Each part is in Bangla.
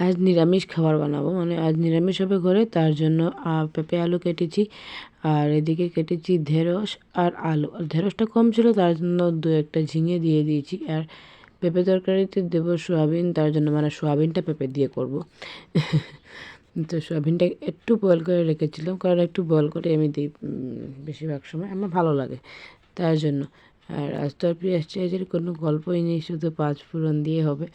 আজ নিরামিষ খাবার বানাবো। মানে আজ নিরামিষ হবে ঘরে, তার জন্য পেঁপে, আলু কেটেছি, আর এদিকে কেটেছি ঢেঁড়স আর আলু। আর ঢেঁড়সটা কম ছিল, তার জন্য দু একটা ঝিঙে দিয়ে দিয়েছি। আর পেঁপে তরকারিতে দেবো সোয়াবিন, তার জন্য মানে সোয়াবিনটা পেঁপে দিয়ে করব। তো সোয়াবিনটা একটু বয়েল করে রেখেছিলাম, কারণ একটু বয়েল করে আমি দিই বেশিরভাগ সময়। আমার ভালো লাগে তার জন্য। আর আজ তো আর পেঁয়াজ টেয়াজের কোনো গল্পই নেই শুধু পাঁচ ফোড়ন দিয়ে হবে।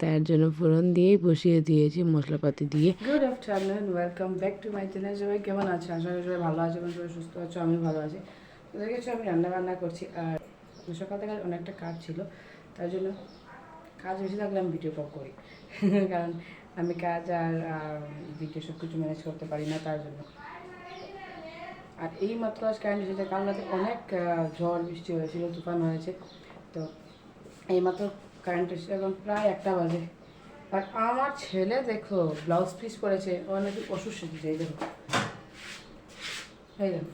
তার জন্য ফোড়ন দিয়েই বসিয়ে দিয়েছি, মশলাপাতি দিয়ে। Good afternoon welcome back to my channel সবাই কেমন আছে? আশা করি সবাই ভালো আছে এবং সবাই সুস্থ আছো আমি ভালো আছি। তো দেখেছ আমি রান্না বান্না করছি, আর সকাল থেকে অনেকটা কাজ ছিল, তার জন্য কাজ বেশি থাকলে আমি ভিডিও কল করি। কারণ আমি কাজ আর ভিডিও সব কিছু ম্যানেজ করতে পারি না, তার জন্য। আর এই মাত্র আজ কারেন্ট এসেছে কাল রাতে অনেক ঝড় বৃষ্টি হয়েছিল, তুফান হয়েছে, তো এই মাত্র কারেন্ট এসে এখন প্রায় একটা বাজে। আর আমার ছেলে দেখো ব্লাউজ পিস পরেছে ও নাকি অসুস্থ এই দেখো। এই দেখো।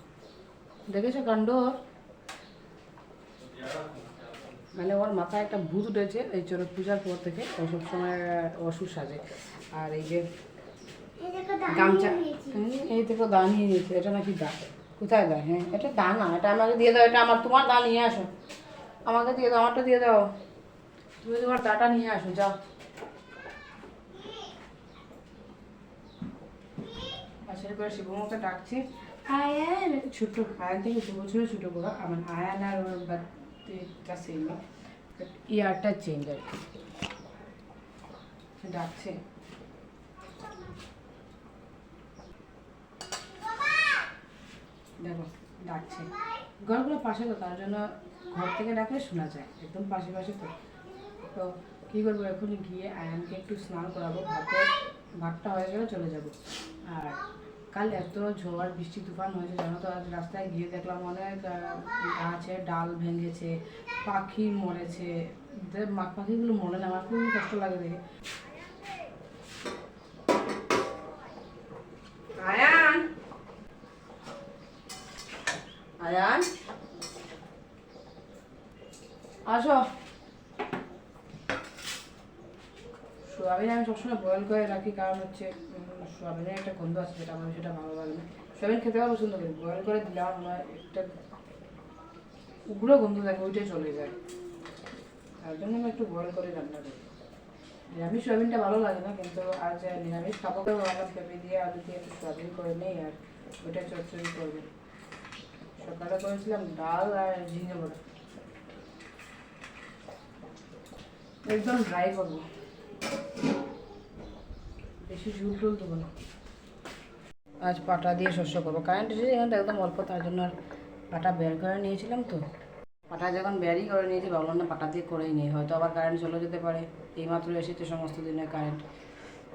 দেখেছ কাণ্ড? মানে ওর মাথায় একটা ভূত উঠেছে এই জন্য পূজার পর থেকে ও সবসময় অসুখ সাজে। আর এই যে গামছা এই দেখো দা নিয়ে নিয়েছে এটা নাকি দা কোথায় দা হ্যাঁ এটা দা না এটা আমাকে দিয়ে দাও এটা আমার তোমার দা নিয়ে আসো। আমাকে দিয়ে দাও আমারটা দিয়ে দাও। তুমি তোমার দাটা নিয়ে আসো যাও পাশের করে শিবমতো ডাকছে। আয়ান। ছোট আয়ান থেকে দু ছোটো বড়। আমার আয়ান আর ওর বাচ্চাটা সেম ইয়ারটা চেঞ্জ আর কি। ডাকছে। দেখো ডাকছে। ঘরগুলো পাশে তো তার জন্য ঘর থেকে ডাকলে শোনা যায় একদম পাশে পাশে তো। তো কী করব এখন? গিয়ে আয়ানকে একটু স্নান করাবো, ভাতে ভাতটা হয়ে গেলে চলে যাব। আর কাল এত ঝড়, বৃষ্টি, তুফান হয়েছে, জানো তো, আজ রাস্তায় গিয়ে দেখলাম অনেক গাছে ডাল ভেঙেছে, পাখি মরেছে। যে মা- পাখিগুলো মরে না, আমার খুবই কষ্ট লাগে দেখে। আয়ান! আয়ান! আসো। সোয়াবিন আমি সবসময় বয়েল করে রাখি, কারণ হচ্ছে সোয়াবিনের একটা গন্ধ আছে যেটা আমার সেটা ভালো লাগে না। সোয়াবিন খেতে ভালো পছন্দ করি বয়েল করে দিলে আমার একটা উগ্র গন্ধ থাকে, ওইটাই চলে যায়। তার জন্য আমি একটু বয়েল করে রান্না করি। নিরামিষ সোয়াবিনটা ভালো লাগে না, কিন্তু আজ নিরামিষ খাব করে ভাবলাম পেঁপে দিয়ে আলু দিয়ে একটু সোয়াবিন করে নেই আর ওইটা চচ্চড়ি করব। সকালে করেছিলাম ডাল আর ঝিঙে বড়া। একদম ড্রাই করব। বেশি ঝুল টুল দেবো না। আজ পাটা দিয়ে শস্য করব। কারেন্ট এসেছে এখানে একদম অল্প, তার জন্য আর পাটা বের করে নিয়েছিলাম তো। পাটা যখন বেরই করে নিয়েছি, ভাবলাম না পাটা দিয়ে করেই নিই, হয়তো আবার কারেন্ট চলে যেতে পারে। এইমাত্র এসেছে সমস্ত দিনের কারেন্ট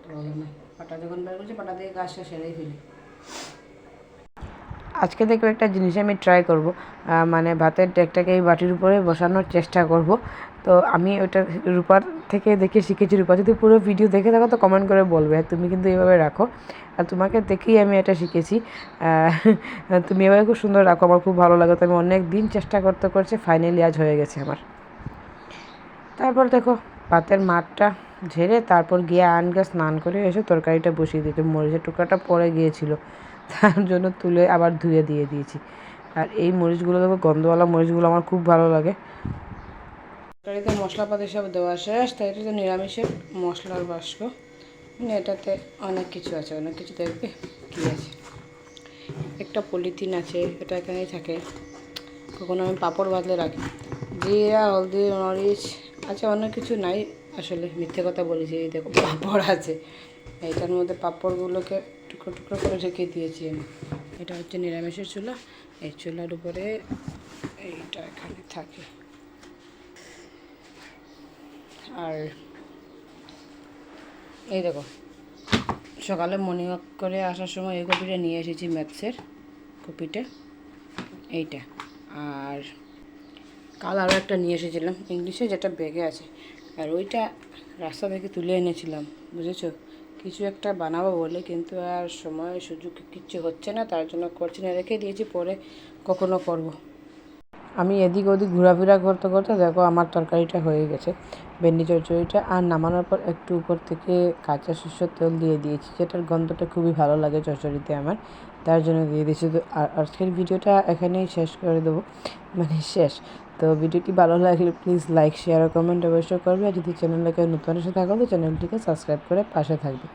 তো না পাটা যখন বের করছি, পাটা দিয়ে কাজটা সেরেই ফেলি। আজকে দেখো একটা জিনিস আমি ট্রাই করব। মানে ভাতের ডেকটাকে এই বাটির উপরে বসানোর চেষ্টা করব। তো আমি ওটা রূপার থেকে দেখে শিখেছি। রূপা, যদি পুরো ভিডিও দেখে থাকো তো কমেন্ট করে বলবে তুমি কিন্তু এইভাবে রাখো। আর তোমাকে দেখেই আমি এটা শিখেছি। তুমি এভাবে খুব সুন্দর রাখো, আমার খুব ভালো লাগে। তো আমি অনেক দিন চেষ্টা করতে করতে ফাইনালি আজ হয়ে গেছে আমার। তারপর দেখো, ভাতের মাঠটা ঝেড়ে তারপর গিয়ে আনকে স্নান করে এসে তরকারিটা বসিয়ে দিতে মরিচের টুকরাটা পড়ে গিয়েছিল, তার জন্য তুলে আবার ধুয়ে দিয়ে দিয়েছি। আর এই মরিচগুলো দেখো, গন্ধওয়ালা মরিচগুলো আমার খুব ভালো লাগে। তরকারিতে মশলাপাতি সব দেওয়া শেষ, তাই এটা তো নিরামিষের মশলার বাস্ক মানে এটাতে অনেক কিছু আছে, অনেক কিছু দেখবে কী আছে। একটা পলিথিন আছে, এটা এখানেই থাকে। কখনো আমি পাঁপড় ভাজলে রাখি। জিরা, হলদি, মরিচ আচ্ছা অনেক কিছু নাই আসলে, মিথ্যে কথা বলেছি, এই দেখো পাঁপড় আছে। এইটার মধ্যে পাঁপড়গুলোকে টুকরো টুকরো করে রেখে দিয়েছি আমি। এটা হচ্ছে নিরামিষের চুলা। এই চুলার উপরে এইটা এখানে থাকে। আর এই দেখো, সকালে মর্নিং ওয়াক করে আসার সময় এই কপিটা নিয়ে এসেছি ম্যাথসের কপিটা এইটা। আর কাল আরও একটা নিয়ে এসেছিলাম ইংলিশে যেটা ব্যাগে আছে। আর ওইটা রাস্তা থেকে তুলে এনেছিলাম, বুঝেছ? কিছু একটা বানাবো বলে, কিন্তু আর সময় সুযোগ কিচ্ছু হচ্ছে না, তার জন্য করছি না, রেখে দিয়েছি, পরে কখনো করব। আমি এদিক ওদিক ঘোরাফেরা করতে করতে দেখো আমার তরকারিটা হয়ে গেছে, ভেন্ডি চচ্চড়িটা আর নামানোর পর একটু উপর থেকে কাঁচা সর্ষের তেল দিয়ে দিয়েছি, যেটার গন্ধটা খুবই ভালো লাগে চচ্চড়িতে আমার, তার জন্য দিয়ে দিয়েছি। তো আর আজকের ভিডিওটা এখানেই শেষ করে দেবো মানে শেষ। তো ভিডিওটি ভালো লাগলে প্লিজ লাইক শেয়ার কমেন্ট অবশ্যই করবে, আর যদি চ্যানেলটাকে নতুন এসে থাকো তো চ্যানেলটিকে সাবস্ক্রাইব করে পাশে থাকবে।